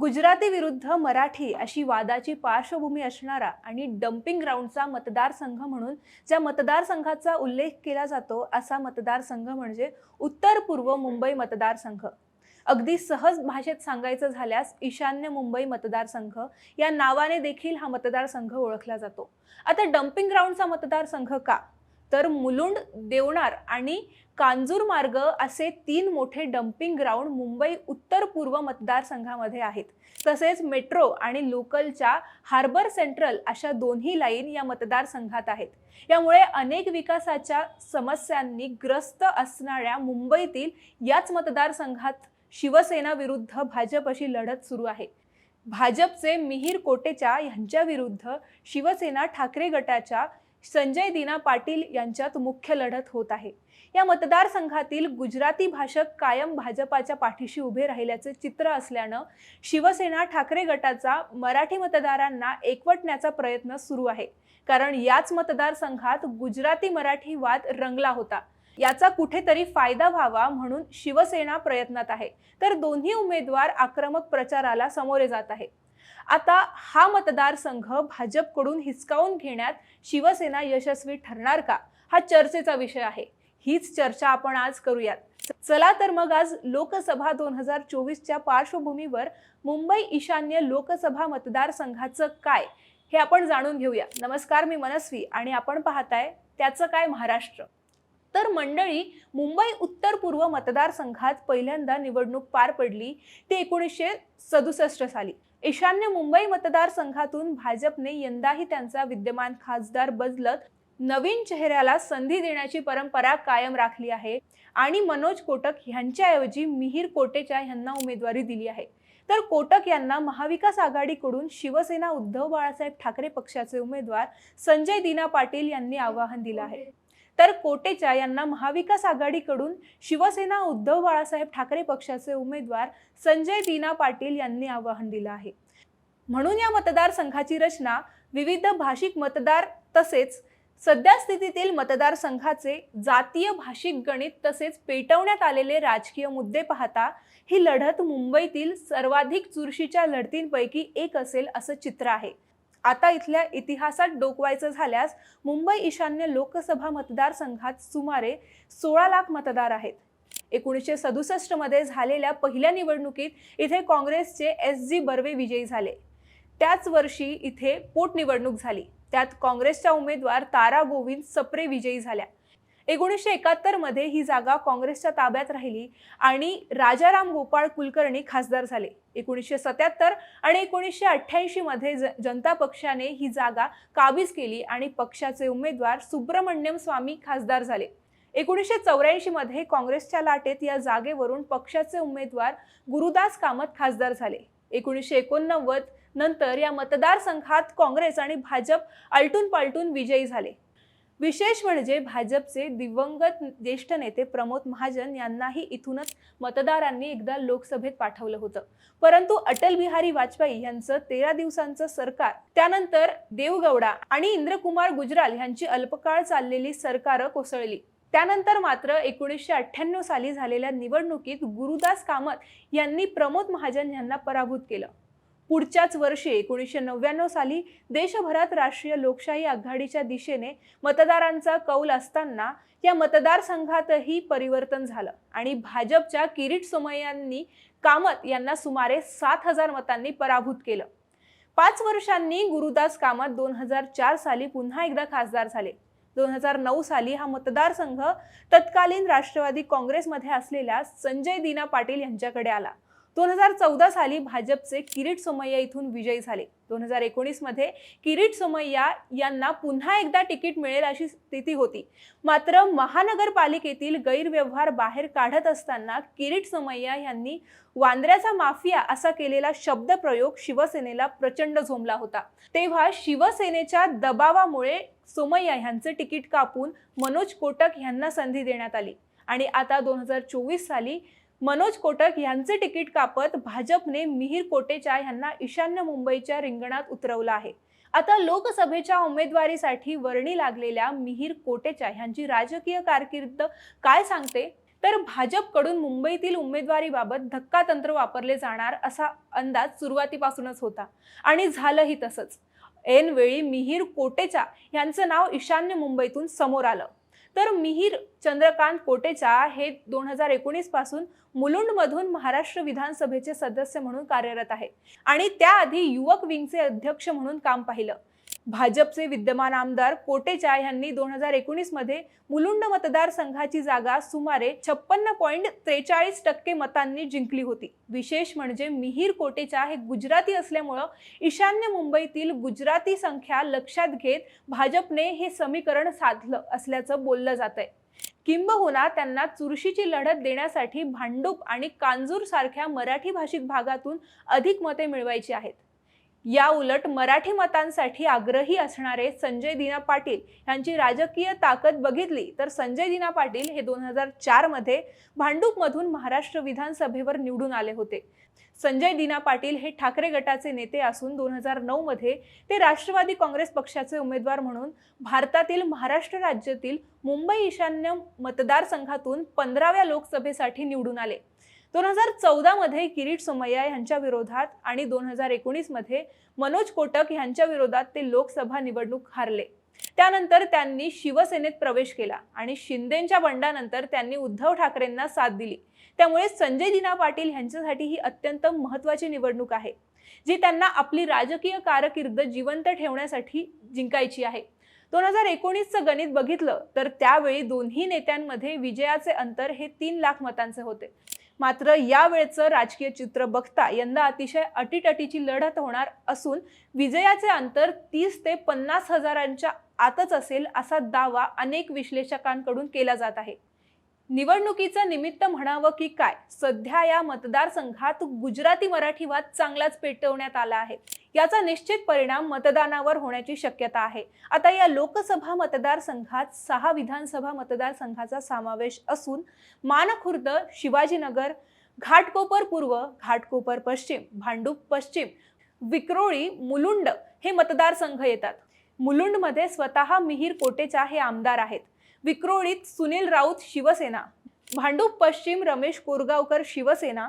गुजराती विरुद्ध मराठी अशी वादाची पार्श्वभूमी असणारा आणि डम्पिंग ग्राउंडचा मतदारसंघ म्हणून ज्या मतदारसंघाचा उल्लेख केला जातो असा मतदारसंघ म्हणजे उत्तर पूर्व मुंबई मतदारसंघ. अगदी सहज भाषेत सांगायचं झाल्यास ईशान्य मुंबई मतदारसंघ या नावाने देखील हा मतदारसंघ ओळखला जातो. आता डम्पिंग ग्राउंडचा मतदारसंघ का? तर मुलुंड देवणार आणि कांजूर मार्ग असे तीन मोठे डम्पिंग ग्राउंड मुंबई उत्तर पूर्व मतदारसंघामध्ये आहेत. तसेच मेट्रो आणि लोकलच्या हार्बर सेंट्रल अशा दोन्ही लाईन या मतदारसंघात आहेत. यामुळे अनेक विकासाच्या समस्यांनी ग्रस्त असणाऱ्या मुंबईतील याच मतदारसंघात शिवसेना विरुद्ध भाजप अशी लढत सुरू आहे. भाजपचे मिहीर कोटेचा यांच्याविरुद्ध शिवसेना ठाकरे गटाच्या संजय दिना पाटील यांच्यात मुख्य लढत होत आहे. या मतदारसंघातील गुजराती भाषक कायम भाजपाच्या पाठीशी उभे राहिल्याचे चित्र असल्यानं शिवसेना ठाकरे गटाचा मराठी मतदारांना एकवटण्याचा प्रयत्न सुरू आहे. कारण याच मतदारसंघात गुजराती मराठी वाद रंगला होता. याचा कुठेतरी फायदा व्हावा म्हणून शिवसेना प्रयत्नात आहे. तर दोन्ही उमेदवार आक्रमक प्रचाराला सामोरे जात आहे. आता हा मतदारसंघ भाजपकडून हिसकावून घेण्यात शिवसेना यशस्वी ठरणार का? हा चर्चेचा विषय आहे. हीच चर्चा आपण आज करूयात. चला तर मग आज लोकसभा दोन हजार चोवीसच्या पार्श्वभूमीवर मुंबई ईशान्य लोकसभा मतदारसंघाचं काय हे आपण जाणून घेऊया. नमस्कार मी मनस्वी आणि आपण पाहताय त्याचं काय महाराष्ट्र. तर मंडळी मुंबई उत्तर पूर्व मतदारसंघात पहिल्यांदा निवडणूक पार पडली. ती एकोणीसशे सदुसष्ट साली. ईशान्य मुंबई मतदारसंघातून भाजपने यंदाही त्यांचा विद्यमान खासदार बदलत नवीन चेहऱ्याला संधी देण्याची परंपरा कायम राखली आहे. आणि मनोज कोटक यांच्याऐवजी मिहीर कोटेचा यांना उमेदवारी दिली आहे. तर कोटक यांना महाविकास आघाडीकडून शिवसेना उद्धव बाळासाहेब ठाकरे पक्षाचे उमेदवार संजय दिना पाटील यांनी आवाहन दिलं आहे. तर कोटेचा यांना महाविकास आघाडीकडून शिवसेना उद्धव बाळासाहेब ठाकरे पक्षाचे उमेदवार संजय दिना पाटील यांनी आवाहन दिलं आहे. म्हणून या मतदारसंघाची रचना विविध भाषिक मतदार तसेच सध्या स्थितीतील मतदारसंघाचे जातीय भाषिक गणित तसेच पेटवण्यात आलेले राजकीय मुद्दे पाहता ही लढत मुंबईतील सर्वाधिक चुरशीच्या लढतींपैकी एक असेल असं चित्र आहे. आता इथल्या इतिहासात डोकवायचं झाल्यास मुंबई ईशान्य लोकसभा मतदारसंघात सुमारे सोळा लाख मतदार आहेत. एकोणीसशे सदुसष्टमध्ये झालेल्या पहिल्या निवडणुकीत इथे काँग्रेसचे एस जी बर्वे विजयी झाले. त्याच वर्षी इथे पोटनिवडणूक झाली. त्यात काँग्रेसच्या उमेदवार तारा गोविंद सप्रे विजयी झाल्या. एकोणीसशे एकाहत्तरमध्ये ही जागा काँग्रेसच्या ताब्यात राहिली आणि राजाराम गोपाळ कुलकर्णी खासदार झाले. एकोणीसशे सत्याहत्तर आणि एकोणीसशे अठ्ठ्याऐंशीमध्ये ज- जनता पक्षाने ही जागा काबीज केली आणि पक्षाचे उमेदवार सुब्रमण्यम स्वामी खासदार झाले. एकोणीसशे चौऱ्याऐंशीमध्ये काँग्रेसच्या लाटेत या जागेवरून पक्षाचे उमेदवार गुरुदास कामत खासदार झाले. एकोणीसशे एकोणनव्वद नंतर या मतदारसंघात काँग्रेस आणि भाजप आलटून पालटून विजयी झाले. विशेष म्हणजे भाजपचे दिवंगत ज्येष्ठ नेते प्रमोद महाजन यांनाही इथूनच मतदारांनी एकदा लोकसभेत पाठवलं होतं. परंतु अटल बिहारी वाजपेयी यांचं तेरा दिवसांचं सरकार त्यानंतर देवगौडा आणि इंद्रकुमार गुजराल यांची अल्पकाळ चाललेली सरकारं कोसळली. त्यानंतर मात्र एकोणीसशे अठ्ठ्याण्णव साली झालेल्या निवडणुकीत गुरुदास कामत यांनी प्रमोद महाजन यांना पराभूत केलं. पुढच्याच वर्षी एकोणीसशे नव्याण्णव साली देशभरात राष्ट्रीय लोकशाही आघाडीच्या दिशेने मतदारांचा कौल असताना या मतदारसंघातही परिवर्तन झालं आणि भाजपच्या किरीट सोमय्यांनी कामत यांना सुमारे सात हजार मतांनी पराभूत केलं. पाच वर्षांनी गुरुदास कामत दोन हजार चार साली पुन्हा एकदा खासदार झाले. दोन हजार नऊ साली हा मतदारसंघ तत्कालीन राष्ट्रवादी काँग्रेसमध्ये असलेल्या संजय दिना पाटील यांच्याकडे आला. दोन हजार चौदा साली भाजपचे किरीट सोमय्या इथून विजयी झाले. दोन हजार एकोणीसमध्ये किरीट सोमय्या यांना पुन्हा एकदा तिकीट मिळेल अशी स्थिती होती. मात्र महानगरपालिकेतील गैरव्यवहार बाहेर काढत असताना किरीट सोमय्या यांनी वांद्र्याचा माफिया असा केलेला शब्दप्रयोग शिवसेनेला प्रचंड झोमला होता. तेव्हा शिवसेनेच्या दबावामुळे सोमय्या यांचे तिकीट कापून मनोज कोटक यांना संधी देण्यात आली. आणि आता दोन हजार चोवीस साली मनोज कोटक यांचे तिकीट कापत भाजपने मिहीर कोटेचा यांना ईशान्य मुंबईच्या रिंगणात उतरवलं आहे. आता लोकसभेच्या उमेदवारीसाठी वर्णी लागलेल्या मिहीर कोटेचा यांची राजकीय कारकीर्द काय सांगते? तर भाजपकडून मुंबईतील उमेदवारीबाबत धक्का तंत्र वापरले जाणार असा अंदाज सुरुवातीपासूनच होता. आणि झालंही तसंच. ऐनवेळी मिहीर कोटेचा यांचं नाव ईशान्य मुंबईतून समोर आलं. तर मिहीर चंद्रकांत कोटेचा हे दोन हजार एकोणीसपासून मुलुंडमधून महाराष्ट्र विधानसभेचे सदस्य म्हणून कार्यरत आहे. आणि त्याआधी युवक विंगचे अध्यक्ष म्हणून काम पाहिलं. भाजपचे विद्यमान आमदार कोटेचा यांनी दोन हजार एकोणीसमध्ये मुलुंड मतदारसंघाची जागा सुमारे छप्पन्न पॉईंट त्रेचाळीस टक्के मतांनी जिंकली होती. विशेष म्हणजे मिहीर कोटेचा हे गुजराती असल्यामुळं ईशान्य मुंबईतील गुजराती संख्या लक्षात घेत भाजपने हे समीकरण साधलं असल्याचं बोललं जात आहे किंबहुना त्यांना चुरशीची लढत देण्यासाठी भांडूप आणि कांजूर सारख्या मराठी भाषिक भागातून अधिक मते मिळवायची आहेत. या उलट मराठी मतांसाठी आग्रही असणारे संजय दिना पाटील यांची राजकीय ताकद बघितली तर संजय दिना पाटील हे दोन हजार चारमध्ये भांडूपमधून महाराष्ट्र विधानसभेवर निवडून आले होते. संजय दिना पाटील हे ठाकरे गटाचे नेते असून दोन हजार नऊमध्ये ते राष्ट्रवादी काँग्रेस पक्षाचे उमेदवार म्हणून भारतातील महाराष्ट्र राज्यातील मुंबई ईशान्य मतदारसंघातून पंधराव्या लोकसभेसाठी निवडून आले. दोन हजार चौदामध्ये किरीट सोमय्या यांच्या विरोधात आणि दोन हजार एकोणीसमध्ये मनोज कोटक यांच्या विरोधात ते लोकसभा निवडणूक हारले. त्यानंतर त्यांनी शिवसेनेत प्रवेश केला आणि शिंदेच्या बंडानंतर त्यांनी उद्धव ठाकरेंना साथ दिली. त्यामुळे संजय दिना पाटील यांच्यासाठी ही अत्यंत महत्वाची निवडणूक आहे जी त्यांना आपली राजकीय कारकीर्द जिवंत ठेवण्यासाठी जिंकायची आहे. दोन हजार एकोणीसचं गणित बघितलं तर त्यावेळी दोन्ही नेत्यांमध्ये विजयाचे अंतर हे तीन लाख मतांचे होते. मात्र यावेळचं राजकीय चित्र बघता यंदा अतिशय अटीटटीची लढत होणार असून विजयाचे अंतर तीस ते पन्नास हजारांच्या आतच असेल असा दावा अनेक विश्लेषकांकडून केला जात आहे. निवडणुकीचं निमित्त म्हणावं की काय? सध्या या मतदारसंघात गुजराती मराठी वाद चांगलाच पेटवण्यात आला आहे. याचा निश्चित परिणाम मतदानावर होण्याची शक्यता आहे. आता या लोकसभा मतदारसंघात सहा विधानसभा मतदारसंघाचा समावेश असून मानखुर्द शिवाजीनगर घाटकोपर पूर्व घाटकोपर पश्चिम भांडूप पश्चिम विक्रोळी मुलुंड हे मतदारसंघ येतात. मुलुंडमध्ये स्वतः मिहीर कोटेचा हे आमदार आहेत. विक्रोळीत सुनील राऊत शिवसेना भांडूप पश्चिम रमेश कोरगावकर शिवसेना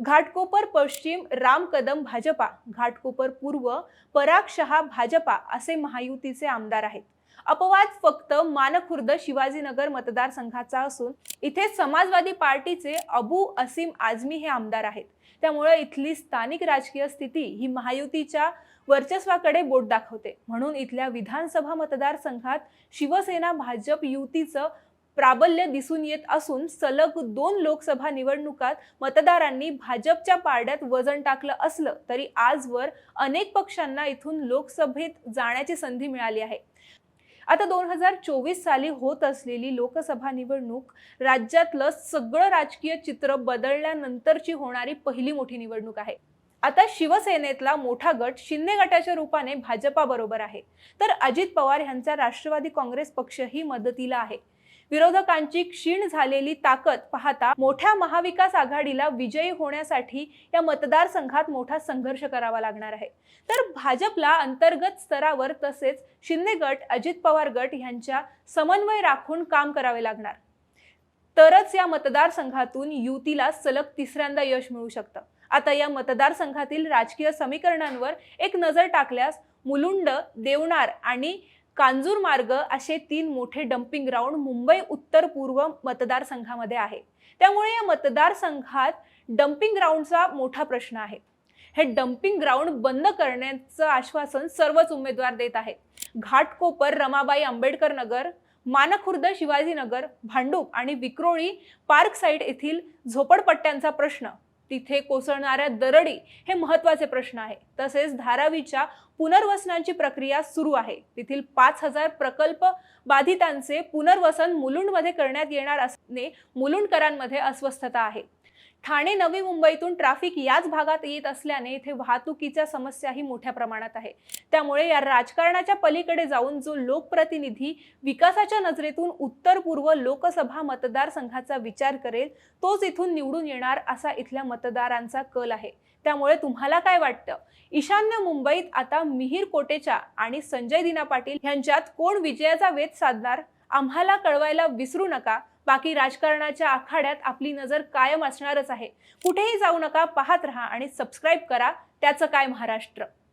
घाटकोपर पश्चिम राम कदम भाजपा घाटकोपर पूर्व पराग शहा भाजपा असे महायुतीचे आमदार आहेत. अपवाद फक्त मानखुर्द शिवाजीनगर मतदारसंघाचा असून इथे समाजवादी पार्टीचे अबू असीम आझमी हे आमदार आहेत. त्यामुळे इथली स्थानिक राजकीय स्थिती ही महायुतीच्या वर्चस्वाकडे बोट दाखवते. म्हणून इथल्या विधानसभा मतदारसंघात शिवसेना भाजप युतीचं प्राबल्य दिसून येत असून सलग दोन लोकसभा निवडणुकात मतदारांनी भाजपच्या पारड्यात वजन टाकलं असलं तरी आजवर अनेक पक्षांना इथून लोकसभेत जाण्याची संधी मिळाली आहे. आता दोन हजार चोवीस साली होत असलेली लोकसभा निवडणूक राज्यातलं सगळं राजकीय चित्र बदलल्यानंतरची होणारी पहिली मोठी निवडणूक आहे. आता शिवसेनेतला मोठा गट शिंदे गटाच्या रूपाने भाजपा बरोबर आहे. तर अजित पवार यांचा राष्ट्रवादी काँग्रेस पक्षही मदतीला आहे. विरोधकांची क्षीण झालेली ताकद पाहता मोठ्या महाविकास आघाडीला विजयी होण्यासाठी या मतदारसंघात मोठा संघर्ष करावा लागणार आहे. तर भाजपला अंतर्गत स्तरावर तसेच शिंदे गट अजित पवार गट यांच्या समन्वय राखून काम करावे लागणार. तरच या मतदारसंघातून युतीला सलग तिसऱ्यांदा यश मिळू शकतं. आता या मतदारसंघातील राजकीय समीकरणांवर एक नजर टाकल्यास मुलुंड देवणार आणि कांजूर मार्ग असे तीन मोठे डम्पिंग ग्राउंड मुंबई उत्तर पूर्व मतदारसंघामध्ये आहे. त्यामुळे या मतदारसंघात डम्पिंग ग्राउंडचा मोठा प्रश्न आहे. हे डम्पिंग ग्राउंड बंद करण्याचं आश्वासन सर्वच उमेदवार देत आहेत. घाटकोपर रमाबाई आंबेडकर नगर मानखुर्द शिवाजीनगर भांडूप आणि विक्रोळी पार्क साईड येथील झोपडपट्ट्यांचा प्रश्न तिथे कोसळणाऱ्या दरडी हे महत्त्वाचे प्रश्न आहे. तसेच धारावीच्या पुनर्वसनाची प्रक्रिया सुरू आहे. तेथील पाच हजार प्रकल्प बाधितांचे पुनर्वसन मुलुंडमध्ये करण्यात येणार असणे मुलुंडकरांमध्ये अस्वस्थता आहे. ठाणे नवी मुंबईतून ट्रॅफिक याच भागात येत असल्याने इथे वाहतुकीच्या समस्याही मोठ्या प्रमाणात आहे. त्यामुळे या राजकारणाच्या पलीकडे जाऊन जो लोकप्रतिनिधी विकासाच्या नजरेतून उत्तर पूर्व लोकसभा मतदारसंघाचा विचार करेल तोच इथून निवडून येणार असा इथल्या मतदारांचा कल आहे. त्यामुळे तुम्हाला काय वाटतं? ईशान्य मुंबईत आता मिहीर कोटेचा आणि संजय दिना पाटील यांच्यात कोण विजयाचा वेध साधणार? आम्हाला कळवायला विसरू नका. बाकी राजकारणाच्या आखाड्यात आपली नजर कायम असणारच आहे. कुठेही जाऊ नका पाहत राहा आणि सबस्क्राईब करा. त्याचं काय महाराष्ट्र?